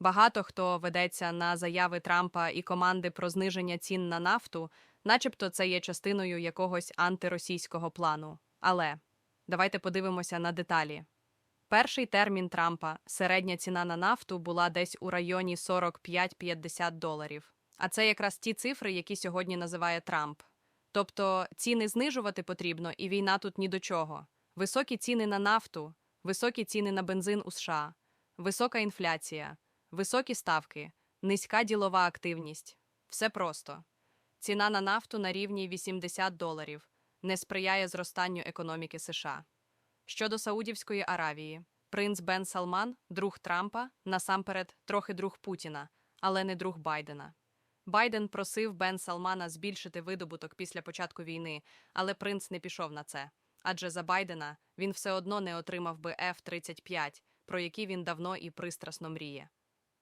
Багато хто ведеться на заяви Трампа і команди про зниження цін на нафту, начебто це є частиною якогось антиросійського плану. Але давайте подивимося на деталі. Перший термін Трампа середня ціна на нафту була десь у районі 45-50 доларів. А це якраз ті цифри, які сьогодні називає Трамп. Тобто ціни знижувати потрібно, і війна тут ні до чого. Високі ціни на нафту, високі ціни на бензин у США, висока інфляція, високі ставки, низька ділова активність. Все просто. Ціна на нафту на рівні 80 доларів не сприяє зростанню економіки США. Щодо Саудівської Аравії, принц Бен Салман, друг Трампа, насамперед трохи друг Путіна, але не друг Байдена. Байден просив Бен Салмана збільшити видобуток після початку війни, але принц не пішов на це. Адже за Байдена він все одно не отримав би F-35, про які він давно і пристрасно мріє.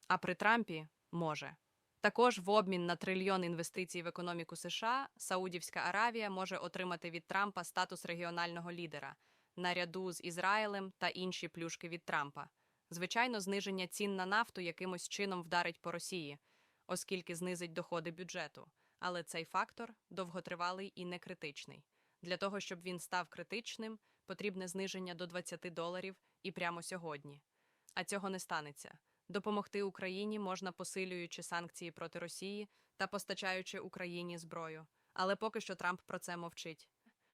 А при Трампі може. Також в обмін на трильйон інвестицій в економіку США Саудівська Аравія може отримати від Трампа статус регіонального лідера наряду з Ізраїлем та інші плюшки від Трампа. Звичайно, зниження цін на нафту якимось чином вдарить по Росії, оскільки знизить доходи бюджету. Але цей фактор довготривалий і не критичний. Для того, щоб він став критичним, потрібне зниження до 20 доларів і прямо сьогодні. А цього не станеться. Допомогти Україні можна посилюючи санкції проти Росії та постачаючи Україні зброю. Але поки що Трамп про це мовчить.